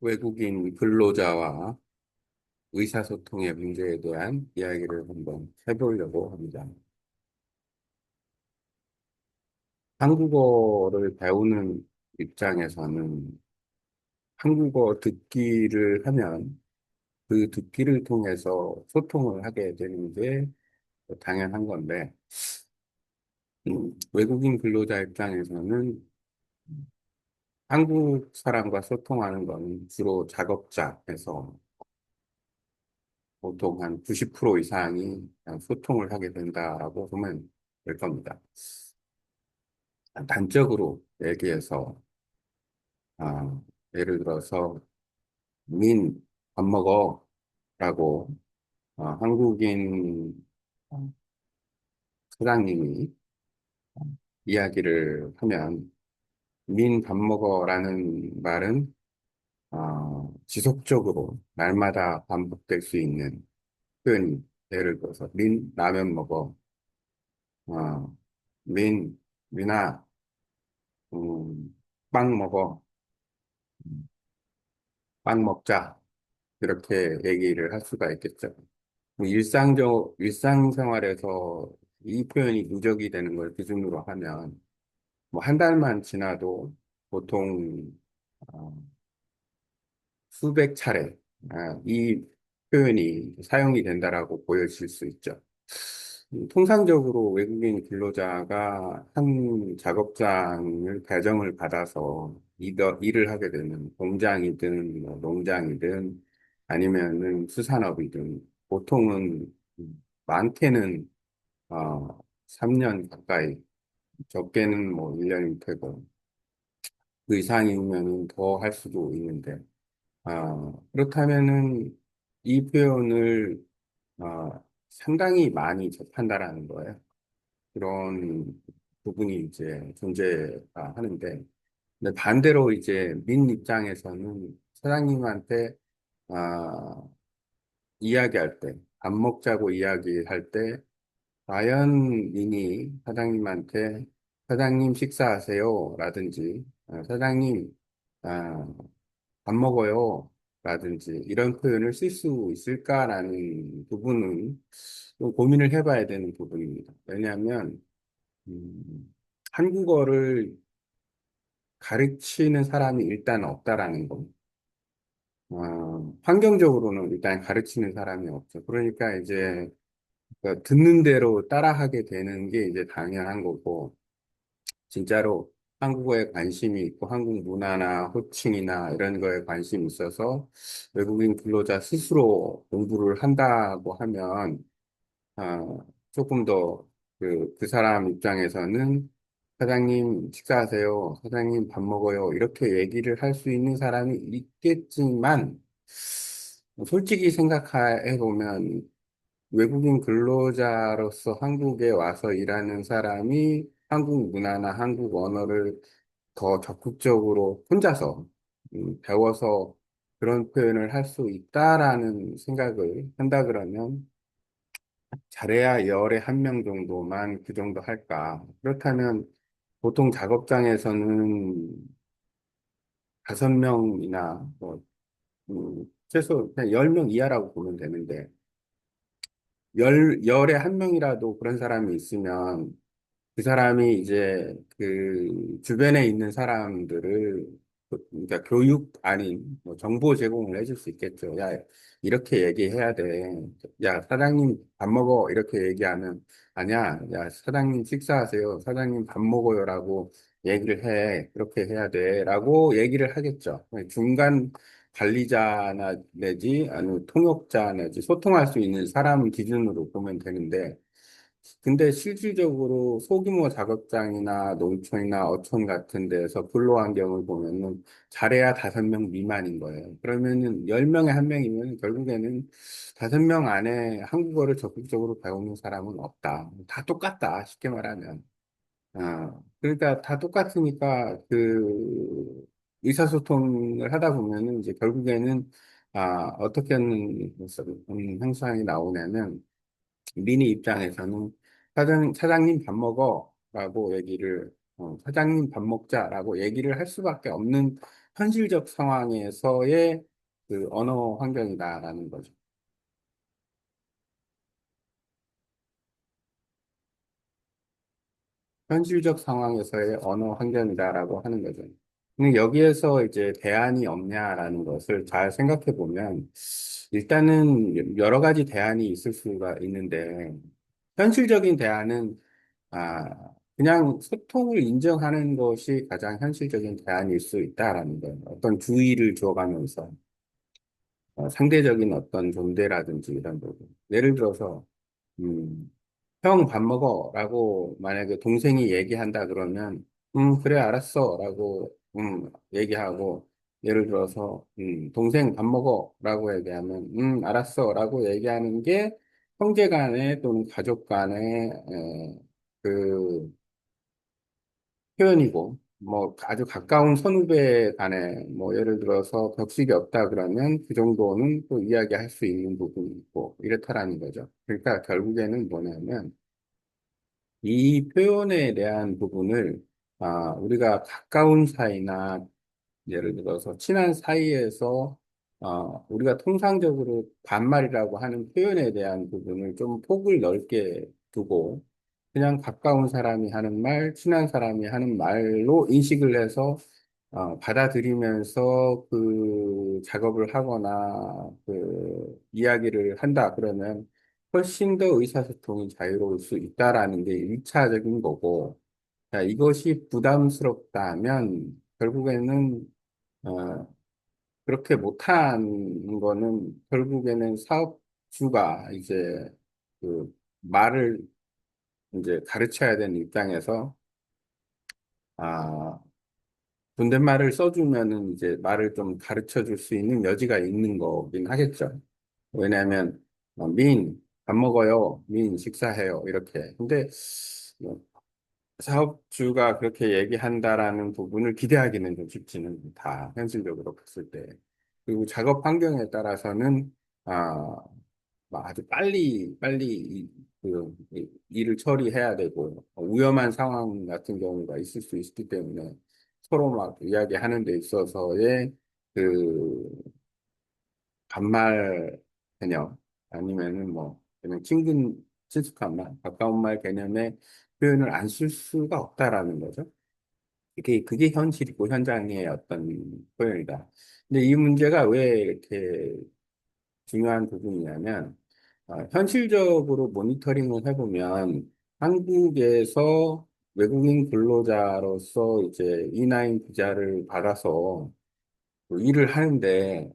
외국인 근로자와 의사소통의 문제에 대한 이야기를 한번 해보려고 합니다. 한국어를 배우는 입장에서는 한국어 듣기를 하면 그 듣기를 통해서 소통을 하게 되는 게 당연한 건데, 음, 외국인 근로자 입장에서는 한국 사람과 소통하는 건 주로 작업자에서 보통 한 90% 이상이 소통을 하게 된다라고 보면 될 겁니다. 단적으로 얘기해서, 아, 예를 들어서, 민, 밥 먹어. 라고, 어, 한국인 사장님이 이야기를 하면, 민, 밥 먹어라는 말은, 어, 지속적으로 날마다 반복될 수 있는 표현, 예를 들어서, 민, 라면 먹어. 어, 민, 민아, 음, 빵 먹어. 빵 먹자. 이렇게 얘기를 할 수가 있겠죠. 뭐 일상적, 일상생활에서 이 표현이 누적이 되는 걸 기준으로 하면, 뭐 한 달만 지나도 보통, 어, 수백 차례, 아, 이 표현이 사용이 된다라고 보여질 수 있죠. 음, 통상적으로 외국인 근로자가 한 작업장을 배정을 받아서 일을 하게 되는 공장이든 뭐 농장이든 아니면은 수산업이든 보통은 많게는 어, 3년 가까이 적게는 뭐 1년이 되고 그 이상이면은 더 할 수도 있는데 아, 그렇다면은 이 표현을 아, 상당히 많이 접한다라는 거예요. 그런 부분이 이제 존재가 하는데, 근데 반대로 이제 민 입장에서는 사장님한테 아, 이야기할 때, 밥 먹자고 이야기할 때, 과연 민이 사장님한테 사장님 식사하세요 라든지 아, 사장님 아, 밥 먹어요. 라든지 이런 표현을 쓸 수 있을까라는 부분은 좀 고민을 해봐야 되는 부분입니다. 왜냐하면 음, 한국어를 가르치는 사람이 일단 없다라는 거. 어, 환경적으로는 일단 가르치는 사람이 없죠. 그러니까 이제 그 듣는 대로 따라하게 되는 게 이제 당연한 거고, 진짜로 한국어에 관심이 있고 한국 문화나 호칭이나 이런 거에 관심이 있어서 외국인 근로자 스스로 공부를 한다고 하면 아, 조금 더 그, 그 사람 입장에서는 사장님 식사하세요. 사장님 밥 먹어요. 이렇게 얘기를 할 수 있는 사람이 있겠지만 솔직히 생각해 보면 외국인 근로자로서 한국에 와서 일하는 사람이 한국 문화나 한국 언어를 더 적극적으로 혼자서 음, 배워서 그런 표현을 할 수 있다라는 생각을 한다 그러면 잘해야 열에 한 명 정도만 그 정도 할까? 그렇다면 보통 작업장에서는 다섯 명이나 뭐 음, 최소 그냥 열 명 이하라고 보면 되는데 열, 열에 한 명이라도 그런 사람이 있으면 그 사람이 이제 그 주변에 있는 사람들을 그- 그러니까 교육 아닌 뭐 정보 제공을 해줄 수 있겠죠. 야, 이렇게 얘기해야 돼. 야, 사장님 밥 먹어. 이렇게 얘기하면 아니야. 야, 사장님 식사하세요. 사장님 밥 먹어요라고 얘기를 해. 그렇게 해야 돼라고 얘기를 하겠죠. 중간 관리자나 내지 아니면 통역자 내지 소통할 수 있는 사람 기준으로 보면 되는데 근데 실질적으로 소규모 작업장이나 농촌이나 어촌 같은 데서 근로 환경을 보면은 잘해야 다섯 명 미만인 거예요. 그러면은 열 명에 한 명이면 결국에는 다섯 명 안에 한국어를 적극적으로 배우는 사람은 없다. 다 똑같다. 쉽게 말하면. 아, 그러니까 다 똑같으니까 그 의사소통을 하다 보면은 이제 결국에는 아, 어떻게 하는 음, 현상이 나오냐면 미니 입장에서는 사장, 사장님 밥 먹어. 먹자라고 얘기를, 어, 사장님 밥 먹자라고 얘기를 할 수밖에 없는 현실적 상황에서의 그 언어 환경이다라는 거죠. 현실적 상황에서의 언어 환경이다라고 하는 거죠. 근데 여기에서 이제 대안이 없냐라는 것을 잘 생각해 보면, 일단은 여러 가지 대안이 있을 수가 있는데, 현실적인 대안은, 아, 그냥 소통을 인정하는 것이 가장 현실적인 대안일 수 있다라는 거예요. 어떤 주의를 줘가면서, 어, 상대적인 어떤 존재라든지 이런 부분. 예를 들어서, 음, 형 밥 먹어 라고 만약에 동생이 얘기한다 그러면 음 그래 알았어 라고 음 얘기하고 예를 들어서 음 동생 밥 먹어 라고 얘기하면 음 알았어 라고 얘기하는 게 형제 간에 또는 가족 간의 에, 그 표현이고 뭐 아주 가까운 선후배 간에 뭐 예를 들어서 격식이 없다 그러면 그 정도는 또 이야기할 수 있는 부분이 있고 이렇다라는 거죠. 그러니까 결국에는 뭐냐면 이 표현에 대한 부분을 아, 우리가 가까운 사이나 예를 들어서 친한 사이에서 어, 우리가 통상적으로 반말이라고 하는 표현에 대한 부분을 좀 폭을 넓게 두고 그냥 가까운 사람이 하는 말, 친한 사람이 하는 말로 인식을 해서 어, 받아들이면서 그 작업을 하거나 그 이야기를 한다 그러면 훨씬 더 의사소통이 자유로울 수 있다라는 게 일차적인 거고 자, 이것이 부담스럽다면 결국에는 어, 그렇게 못한 거는 결국에는 사업주가 이제 그 말을 이제 가르쳐야 되는 입장에서 아, 존댓말을 써주면은 이제 말을 좀 가르쳐 줄 수 있는 여지가 있는 거긴 하겠죠. 왜냐하면 어, 민, 밥 먹어요. 민, 식사해요. 이렇게. 근데 뭐 사업주가 그렇게 얘기한다라는 부분을 기대하기는 좀 쉽지는 다 현실적으로 봤을 때. 그리고 작업 환경에 따라서는 아, 막 아주 빨리 빨리 이- 그 이- 일을 처리해야 되고 위험한 상황 같은 경우가 있을 수 있기 때문에 서로 막 이야기하는 데 있어서의 그 반말 개념 아니면은 뭐 그냥 친근 친숙한 말 가까운 말 개념의 표현을 안 쓸 수가 없다라는 거죠. 그게 그게 현실이고 현장의 어떤 표현이다. 근데 이 문제가 왜 이렇게 중요한 부분이냐면 어, 현실적으로 모니터링을 해보면 한국에서 외국인 근로자로서 이제 E9 비자를 받아서 뭐 일을 하는데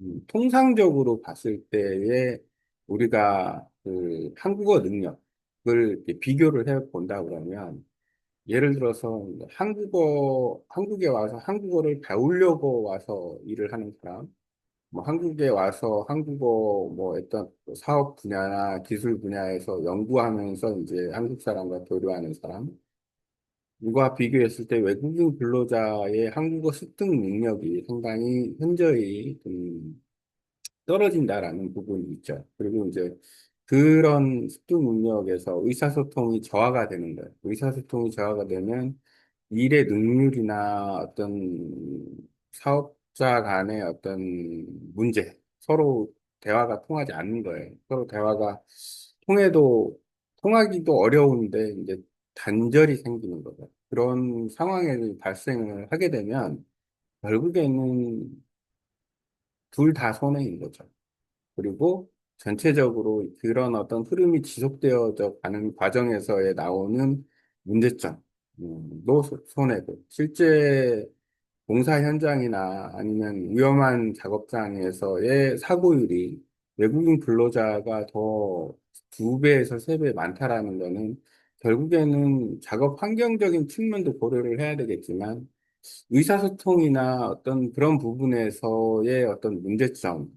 음, 통상적으로 봤을 때에 우리가 그 한국어 능력 을 비교를 해 본다 그러면 예를 들어서 한국어 한국에 와서 한국어를 배우려고 와서 일을 하는 사람 뭐 한국에 와서 한국어 뭐 어떤 사업 분야나 기술 분야에서 연구하면서 이제 한국 사람과 교류하는 사람, 이와 비교했을 때 외국인 근로자의 한국어 습득 능력이 상당히 현저히 좀 떨어진다라는 부분이 있죠. 그리고 이제 그런 습득 능력에서 의사소통이 저하가 되는 거예요. 의사소통이 저하가 되면 일의 능률이나 어떤 사업자 간의 어떤 문제, 서로 대화가 통하지 않는 거예요. 서로 대화가 통해도, 통하기도 어려운데 이제 단절이 생기는 거죠. 그런 상황에 발생을 하게 되면 결국에는 둘 다 손해인 거죠. 그리고 전체적으로 그런 어떤 흐름이 지속되어져 가는 과정에서의 나오는 문제점, 음, 도 소- 손해고, 실제 공사 현장이나 아니면 위험한 작업장에서의 사고율이 외국인 근로자가 더 두 배에서 세 배 많다라는 거는 결국에는 작업 환경적인 측면도 고려를 해야 되겠지만 의사소통이나 어떤 그런 부분에서의 어떤 문제점,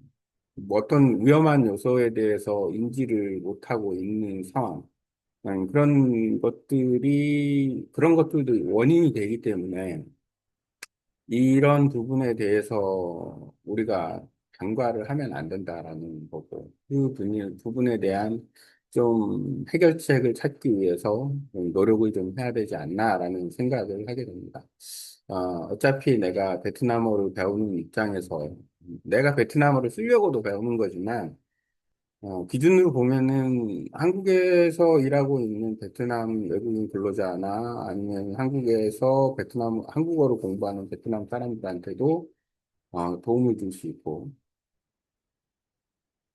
뭐 어떤 위험한 요소에 대해서 인지를 못하고 있는 상황, 음, 그런 것들이, 그런 것들도 원인이 되기 때문에 이런 부분에 대해서 우리가 간과를 하면 안 된다라는 거고, 그 분이- 부분에 대한 좀 해결책을 찾기 위해서 좀 노력을 좀 해야 되지 않나라는 생각을 하게 됩니다. 어, 어차피 내가 베트남어를 배우는 입장에서 내가 베트남어를 쓰려고도 배우는 거지만 어, 기준으로 보면은 한국에서 일하고 있는 베트남 외국인 근로자나 아니면 한국에서 베트남, 한국어를 공부하는 베트남 사람들한테도 어, 도움을 줄 수 있고.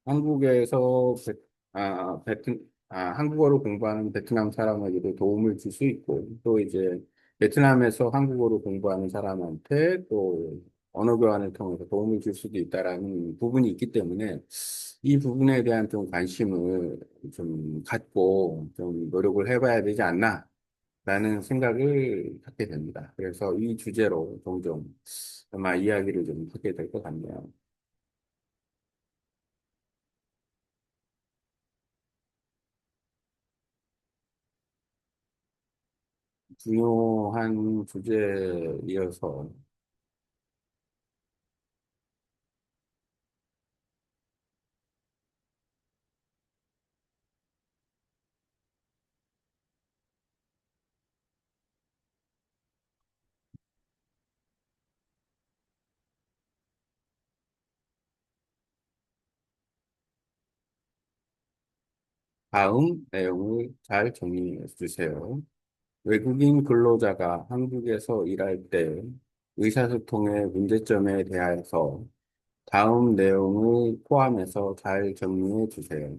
한국에서 베, 아, 베트, 아, 한국어를 공부하는 베트남 사람에게도 도움을 줄 수 있고, 또 이제 베트남에서 한국어를 공부하는 사람한테 또 언어 교환을 통해서 도움을 줄 수도 있다라는 부분이 있기 때문에 이 부분에 대한 좀 관심을 좀 갖고 좀 노력을 해봐야 되지 않나. 라는 생각을 갖게 됩니다. 그래서 이 주제로 종종 아마 이야기를 좀 하게 될 것 같네요. 중요한 주제이어서 다음 내용을 잘 정리해 주세요. 외국인 근로자가 한국에서 일할 때 의사소통의 문제점에 대해서 다음 내용을 포함해서 잘 정리해 주세요.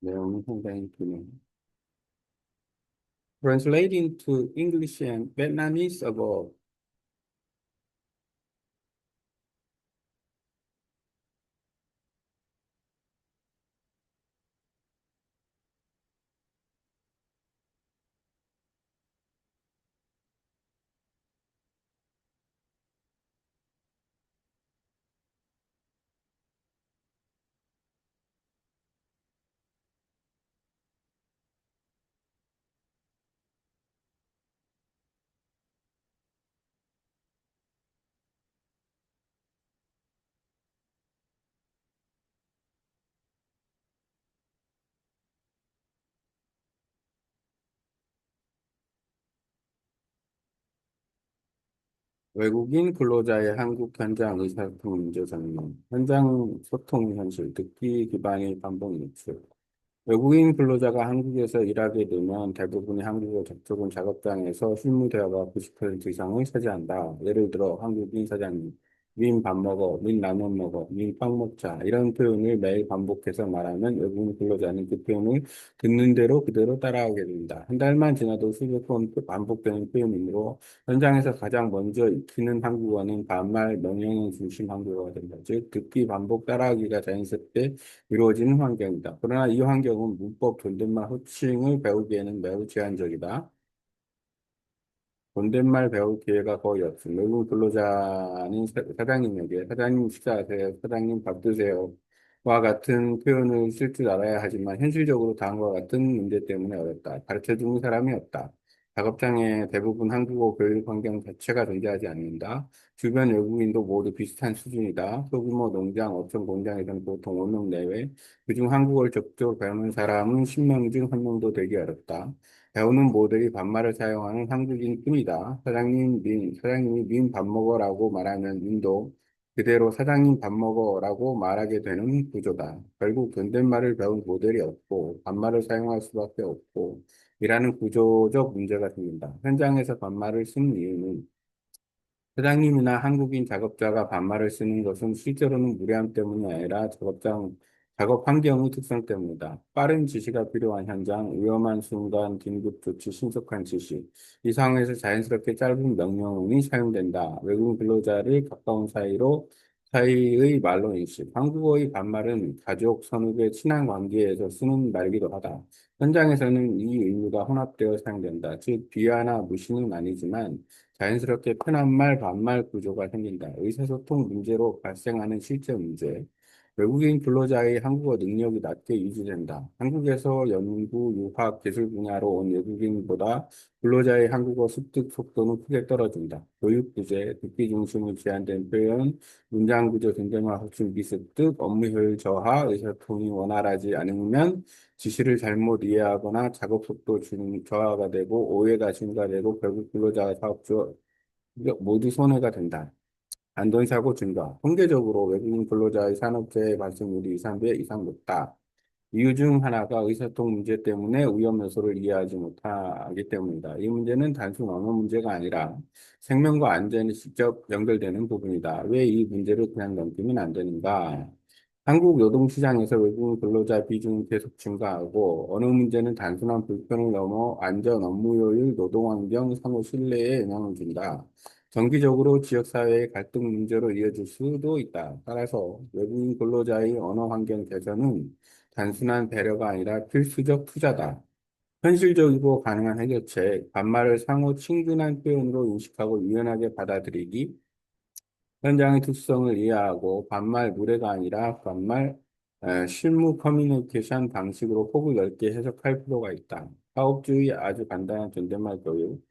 내용이 상당히 기네요. Translating to English and Vietnamese above. 외국인 근로자의 한국 현장 의사소통 문제 설명, 현장 소통 현실, 듣기 기반의 반복 노출. 외국인 근로자가 한국에서 일하게 되면 대부분의 한국어 접촉은 작업장에서 실무 대화가 90% 이상을 차지한다. 예를 들어 한국인 사장님, 민밥 먹어, 민 라면 먹어, 민빵 먹자 이런 표현을 매일 반복해서 말하면 외국인 근로자는 그 표현을 듣는 대로 그대로 따라하게 됩니다. 한 달만 지나도 수백 번 반복되는 표현이므로 현장에서 가장 먼저 익히는 한국어는 반말 명령형 중심 한국어가 된다. 즉 듣기 반복 따라하기가 자연스럽게 이루어지는 환경이다. 그러나 이 환경은 문법, 존댓말, 호칭을 배우기에는 매우 제한적이다. 존댓말 배울 기회가 거의. 외국 근로자는 사- 사장님에게 사장님 식사하세요, 사장님 밥 드세요. 와 같은 표현을 쓸 줄 알아야 하지만 현실적으로 다음과 같은 문제 때문에 어렵다. 가르쳐주는 사람이 없다. 작업장에 대부분 한국어 교육 환경 자체가 존재하지 않는다. 주변 외국인도 모두 비슷한 수준이다. 소규모 농장, 어촌 공장에서는 보통 5명 내외. 그중 한국어를 적극적으로 배우는 사람은 10명 중 1명도 되기 어렵다. 배우는 모델이 반말을 사용하는 한국인 뿐이다. 사장님, 민, 사장님이 민 밥 먹어라고 말하면 민도 그대로 사장님 밥 먹어라고 말하게 되는 구조다. 결국 존댓말을 배운 모델이 없고 반말을 사용할 수밖에 없고 이라는 구조적 문제가 생긴다. 현장에서 반말을 쓴 이유는 사장님이나 한국인 작업자가 반말을 쓰는 것은 실제로는 무례함 때문이 아니라 작업장 작업 환경의 특성 때문이다. 빠른 지시가 필요한 현장, 위험한 순간, 긴급 조치, 신속한 지시. 이 상황에서 자연스럽게 짧은 명령문이 사용된다. 외국인 근로자를 가까운 사이로 사이의 말로 인식. 한국어의 반말은 가족, 선후배, 친한 관계에서 쓰는 말이기도 하다. 현장에서는 이 의무가 혼합되어 사용된다. 즉, 비하나 무시는 아니지만 자연스럽게 편한 말, 반말 구조가 생긴다. 의사소통 문제로 발생하는 실제 문제. 외국인 근로자의 한국어 능력이 낮게 유지된다. 한국에서 연구, 유학, 기술 분야로 온 외국인보다 근로자의 한국어 습득 속도는 크게 떨어진다. 교육 부재, 듣기 중심의 제한된 표현, 문장 구조 등등과 확충 미습득, 업무 효율 저하, 의사소통이 원활하지 않으면 지시를 잘못 이해하거나 작업 속도 중 저하가 되고 오해가 증가되고 결국 근로자가 사업주 모두 손해가 된다. 안전사고 증가. 통계적으로 외국인 근로자의 산업재해 발생률이 2, 3배 이상 높다. 이유 중 하나가 의사소통 문제 때문에 위험 요소를 이해하지 못하기 때문이다. 이 문제는 단순 언어 문제가 아니라 생명과 안전이 직접 연결되는 부분이다. 왜 이 문제를 그냥 넘기면 안 되는가? 한국 노동시장에서 외국인 근로자 비중이 계속 증가하고 어느 문제는 단순한 불편을 넘어 안전, 업무 효율, 노동환경, 상호 신뢰에 영향을 준다. 정기적으로 지역사회의 갈등 문제로 이어질 수도 있다. 따라서 외국인 근로자의 언어 환경 개선은 단순한 배려가 아니라 필수적 투자다. 현실적이고 가능한 해결책, 반말을 상호 친근한 표현으로 인식하고 유연하게 받아들이기, 현장의 특성을 이해하고 반말 무례가 아니라 반말 에, 실무 커뮤니케이션 방식으로 폭을 넓게 해석할 필요가 있다. 사업주의 아주 간단한 존댓말 교육.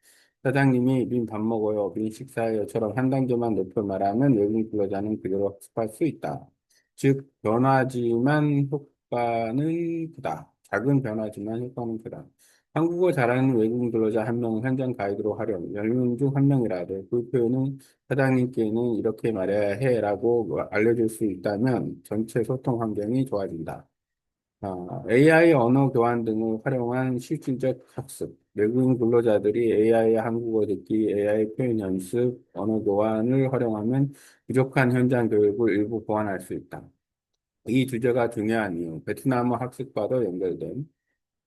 사장님이 민 밥 먹어요, 민 식사해요처럼 한 단계만 높여 말하면 외국인 근로자는 그대로 학습할 수 있다. 즉, 변화지만 효과는 크다. 작은 변화지만 효과는 크다. 한국어 잘하는 외국인 근로자 한 명을 현장 가이드로 활용, 10명 중 한 명이라도 그 표현은 사장님께는 이렇게 말해야 해라고 알려줄 수 있다면 전체 소통 환경이 좋아진다. AI 언어 교환 등을 활용한 실질적 학습, 외국인 근로자들이 AI 한국어 듣기, AI 표현 연습, 언어 교환을 활용하면 부족한 현장 교육을 일부 보완할 수 있다. 이 주제가 중요한 이유, 베트남어 학습과도 연결된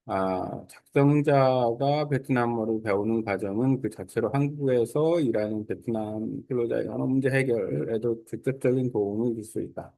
아, 작성자가 베트남어를 배우는 과정은 그 자체로 한국에서 일하는 베트남 근로자의 언어 문제 해결에도 직접적인 도움을 줄 수 있다.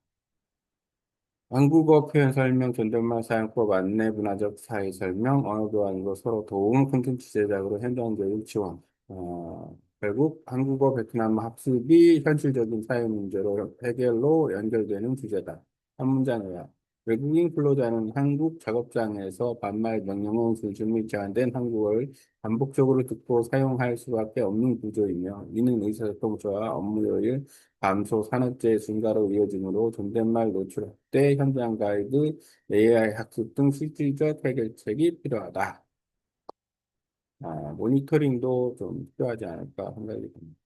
한국어 표현 설명, 존댓말 사용법, 안내, 문화적 사이 설명, 언어 교환으로 서로 도움 콘텐츠 제작으로 현장 교육 지원. 어, 결국 한국어 베트남 학습이 현실적인 사회 문제로 해결로 연결되는 주제다. 한 문장 요약. 외국인 근로자는 한국 작업장에서 반말 명령어 수준이 제한된 한국어를 반복적으로 듣고 사용할 수밖에 없는 구조이며 이는 의사소통 저하, 업무 효율, 감소, 산업재해 증가로 이어지므로 존댓말 노출 확대, 현장 가이드, AI 학습 등 실질적 해결책이 필요하다. 아, 모니터링도 좀 필요하지 않을까 생각이 듭니다.